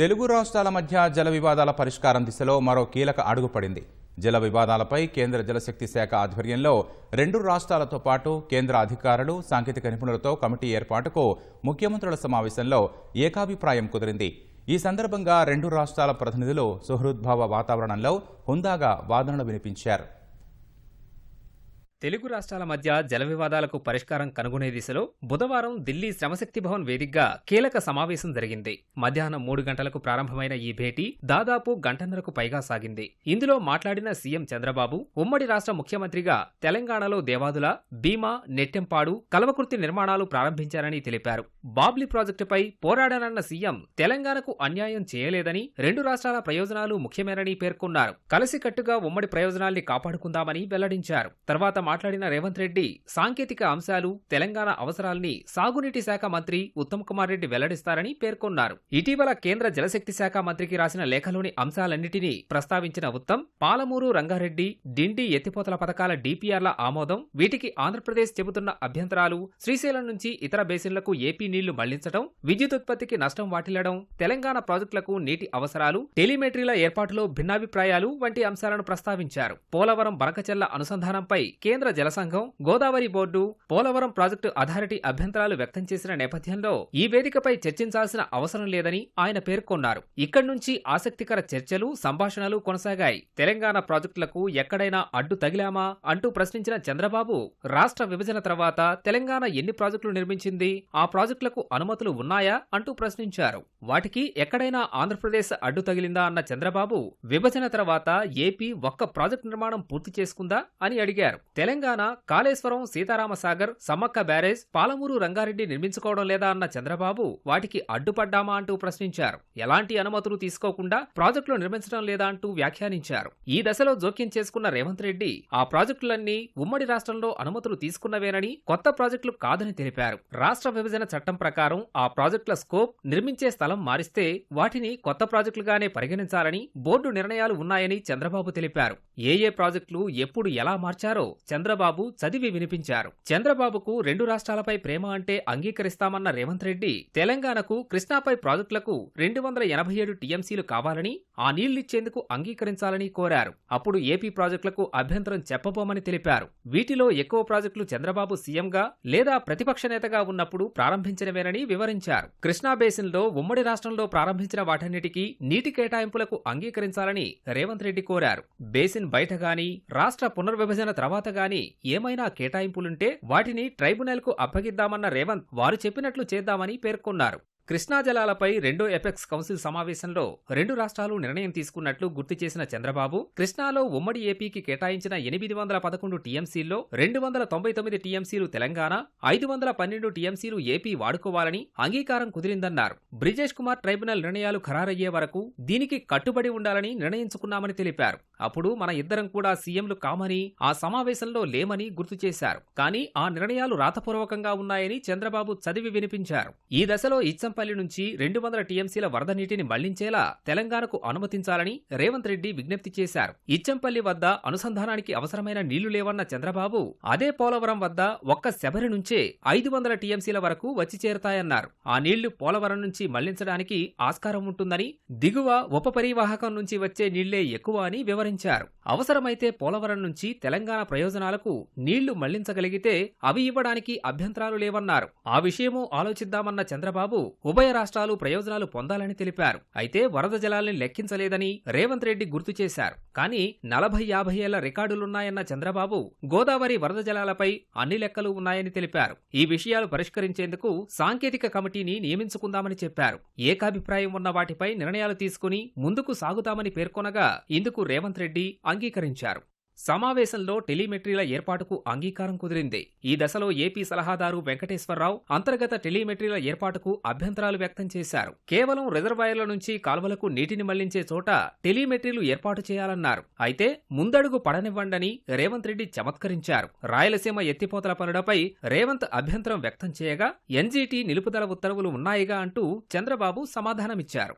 తెలుగు రాష్ట్రాల మధ్య జల వివాదాల పరిష్కారం దిశలో మరో కీలక అడుగుపడింది. జల వివాదాలపై కేంద్ర జలశక్తి శాఖ ఆధ్వర్యంలో రెండు రాష్ట్రాలతో పాటు కేంద్ర అధికారులు సాంకేతిక నిపుణులతో కమిటీ ఏర్పాటుకు ముఖ్యమంత్రుల సమావేశంలో ఏకాభిప్రాయం కుదిరింది. ఈ సందర్భంగా రెండు రాష్ట్రాల ప్రతినిధులు సుహృద్భావ వాతావరణంలో హుందాగా వాదనలు వినిపించారు. తెలుగు రాష్ట్రాల మధ్య జల వివాదాలకు పరిష్కారం కనుగొనే దిశలో బుధవారం ఢిల్లీ శ్రమశక్తి భవన్ వేదికగా కీలక సమావేశం జరిగింది. మధ్యాహ్నం మూడు గంటలకు ప్రారంభమైన ఈ భేటీ దాదాపు గంటన్నరకు పైగా సాగింది. ఇందులో మాట్లాడిన సీఎం చంద్రబాబు ఉమ్మడి రాష్ట్ర ముఖ్యమంత్రిగా తెలంగాణలో దేవాదుల భీమా నెట్టెంపాడు కలవకుర్తి నిర్మాణాలు ప్రారంభించారని తెలిపారు. బాబ్లీ ప్రాజెక్టుపై పోరాడానన్న సీఎం తెలంగాణకు అన్యాయం చేయలేదని రెండు రాష్ట్రాల ప్రయోజనాలు ముఖ్యమేనని పేర్కొన్నారు. కలిసికట్టుగా ఉమ్మడి ప్రయోజనాల్ని కాపాడుకుందామని వెల్లడించారు. తర్వాత మాట్లాడిన రేవంత్ రెడ్డి సాంకేతిక అంశాలు తెలంగాణ అవసరాల్ని సాగునీటి శాఖ మంత్రి ఉత్తమ్ కుమార్ రెడ్డి వెల్లడిస్తారని పేర్కొన్నారు. ఇటీవల కేంద్ర జలశక్తి శాఖ మంత్రికి రాసిన లేఖలోని అంశాలన్నింటినీ ప్రస్తావించిన ఉత్తమ్ పాలమూరు రంగారెడ్డి డిండి ఎత్తిపోతల పథకాల డిపిఆర్ల ఆమోదం వీటికి ఆంధ్రప్రదేశ్ చెబుతున్న అభ్యంతరాలు శ్రీశైలం నుంచి ఇతర బేసిన్లకు ఏపీ నీళ్ళు మళ్ళించడం విద్యుత్ ఉత్పత్తికి నష్టం వాటిల్లడం తెలంగాణ ప్రాజెక్టులకు నీటి అవసరాలు టెలిమెట్రీల ఏర్పాటులో భిన్నాభిప్రాయాలు వంటి అంశాలను ప్రస్తావించారు. పోలవరం బనకచెల్ల అనుసంధానంపై కేంద్ర జలసంఘం Godavari board Polavaram project authority అభ్యంతరాలు వ్యక్తం చేసిన నేపథ్యంలో ఈ వేదికపై చర్చించాల్సిన అవసరం లేదని ఆయన పేర్కొన్నారు. ఇక్కడి నుంచి ఆసక్తికర చర్చలు సంభాషణలు కొనసాగాయి. తెలంగాణ ప్రాజెక్టులకు ఎక్కడైనా అడ్డు తగిలామా అంటూ ప్రశ్నించిన చంద్రబాబు రాష్ట్ర విభజన తర్వాత తెలంగాణ ఎన్ని ప్రాజెక్టులు నిర్మించింది ఆ ప్రాజెక్టులకు అనుమతులు ఉన్నాయా అంటూ ప్రశ్నించారు. వాటికి ఎక్కడైనా ఆంధ్రప్రదేశ్ అడ్డు తగిలిందా అన్న చంద్రబాబు విభజన తర్వాత ఏపీ ఒక్క ప్రాజెక్టు నిర్మాణం పూర్తి చేసుకుందా అని అడిగారు. తెలంగాణ కాళేశ్వరం సీతారామసాగర్ సమ్మక్క బ్యారేజ్ పాలమూరు రంగారెడ్డి నిర్మించుకోవడం లేదా అన్న చంద్రబాబు వాటికి అడ్డుపడ్డామా అంటూ ప్రశ్నించారు. ఎలాంటి అనుమతులు తీసుకోకుండా ప్రాజెక్టులు నిర్మించడం లేదా అంటూ వ్యాఖ్యానించారు. ఈ దశలో జోక్యం చేసుకున్న రేవంత్ రెడ్డి ఆ ప్రాజెక్టులన్నీ ఉమ్మడి రాష్ట్రంలో అనుమతులు తీసుకున్నవేనని కొత్త ప్రాజెక్టులు కాదని తెలిపారు. రాష్ట్ర విభజన చట్టం ప్రకారం ఆ ప్రాజెక్టుల స్కోప్ నిర్మించే స్థలం మారిస్తే వాటిని కొత్త ప్రాజెక్టులుగానే పరిగణించాలని బోర్డు నిర్ణయాలు ఉన్నాయని చంద్రబాబు తెలిపారు. ఏ ఏ ప్రాజెక్టులు ఎప్పుడు ఎలా మార్చారో చంద్రబాబు చదివి వినిపించారు. చంద్రబాబుకు రెండు రాష్ట్రాలపై ప్రేమ అంటే అంగీకరిస్తామన్న రేవంత్ రెడ్డి తెలంగాణకు కృష్ణాపై ప్రాజెక్టులకు రెండు వందల ఎనభై ఏడు టీఎంసీలు కావాలని ఆ నీళ్ళిచ్చేందుకు అంగీకరించాలని కోరారు. అప్పుడు ఏపీ ప్రాజెక్టులకు అభ్యంతరం చెప్పబోమని తెలిపారు. వీటిలో ఎక్కువ ప్రాజెక్టులు చంద్రబాబు సీఎంగా లేదా ప్రతిపక్ష నేతగా ఉన్నప్పుడు ప్రారంభించినవేనని వివరించారు. కృష్ణా బేసిన్లో ఉమ్మడి రాష్ట్రంలో ప్రారంభించిన వాటన్నిటికీ నీటి కేటాయింపులకు అంగీకరించాలని రేవంత్ రెడ్డి కోరారు. బేసిన్ బయట గాని రాష్ట్ర పునర్విభజన తర్వాత గాని ఏమైనా కేటాయింపులుంటే వాటిని ట్రైబ్యునల్కు అప్పగిద్దామన్న రేవంత్ వారు చెప్పినట్లు చేద్దామని పేర్కొన్నారు. కృష్ణా జలాలపై రెండో ఎపెక్స్ కౌన్సిల్ సమావేశంలో రెండు రాష్ట్రాలు నిర్ణయం తీసుకున్నట్లు గుర్తు చేసిన చంద్రబాబు కృష్ణాలో ఉమ్మడి ఏపీకి కేటాయించిన ఎనిమిది వందల పదకొండు టీఎంసీల్లో రెండు వందల తొంభై తొమ్మిది టీఎంసీలు తెలంగాణ ఐదు వందల పన్నెండు టీఎంసీలు ఏపీ వాడుకోవాలని అంగీకారం కుదిరిందన్నారు. బ్రిజేష్ కుమార్ ట్రైబ్యునల్ నిర్ణయాలు ఖరారయ్యే వరకు దీనికి కట్టుబడి ఉండాలని నిర్ణయించుకున్నామని తెలిపారు. అప్పుడు మన ఇద్దరం కూడా సీఎంలు కామని ఆ సమావేశంలో లేమని గుర్తు చేశారు. కానీ ఆ నిర్ణయాలు రాతపూర్వకంగా ఉన్నాయని చంద్రబాబు చదివి వినిపించారు. ఈ దశలో ఇచ్చం పోచంపల్లి నుంచి రెండు వందల టీఎంసీల వరద నీటిని మళ్ళించేలా తెలంగాణకు అనుమతించాలని రేవంత్ రెడ్డి విజ్ఞప్తి చేశారు. ఇచ్చంపల్లి వద్ద అనుసంధానానికి అవసరమైన నీళ్ళు లేవన్న చంద్రబాబు అదే పోలవరం వద్ద ఒక్క శబరి నుంచే ఐదు వందల టీఎంసీల వరకు వచ్చి చేరతాయన్నారు. ఆ నీళ్ళు పోలవరం నుంచి మళ్ళించడానికి ఆస్కారం ఉంటుందని దిగువ ఉపపరివాహకం నుంచి వచ్చే నీళ్ళే ఎక్కువ అని వివరించారు. అవసరమైతే పోలవరం నుంచి తెలంగాణ ప్రయోజనాలకు నీళ్ళు మళ్ళించగలిగితే అవి ఇవ్వడానికి అభ్యంతరాలు లేవన్నారు. ఆ విషయమూ ఆలోచిద్దామన్న చంద్రబాబు ఉభయ రాష్ట్రాలు ప్రయోజనాలు పొందాలని తెలిపారు. అయితే వరద జలాల్ని లెక్కించలేదని రేవంత్ రెడ్డి గుర్తు చేశారు. కానీ నలభై యాభై ఏళ్ళ రికార్డులున్నాయన్న చంద్రబాబు గోదావరి వరద జలాలపై అన్ని లెక్కలు ఉన్నాయని తెలిపారు. ఈ విషయాలు పరిష్కరించేందుకు సాంకేతిక కమిటీని నియమించుకుందామని చెప్పారు. ఏకాభిప్రాయం ఉన్న వాటిపై నిర్ణయాలు తీసుకుని ముందుకు సాగుతామని పేర్కొనగా ఇందుకు రేవంత్ రెడ్డి అంగీకరించారు. సమావేశంలో టెలిమెట్రీల ఏర్పాటుకు అంగీకారం కుదిరింది. ఈ దశలో ఏపీ సలహాదారు వెంకటేశ్వరరావు అంతర్గత టెలిమెట్రీల ఏర్పాటుకు అభ్యంతరాలు వ్యక్తం చేశారు. కేవలం రిజర్వాయర్ల నుంచి కాల్వలకు నీటిని మళ్ళించే చోట టెలిమెట్రీలు ఏర్పాటు చేయాలన్నారు. అయితే ముందడుగు పడనివ్వండని రేవంత్ రెడ్డి చమత్కరించారు. రాయలసీమ ఎత్తిపోతల పనులపై రేవంత్ అభ్యంతరం వ్యక్తం చేయగా ఎన్జీటీ నిలుపుదల ఉత్తర్వులు ఉన్నాయిగా అంటూ చంద్రబాబు సమాధానమిచ్చారు.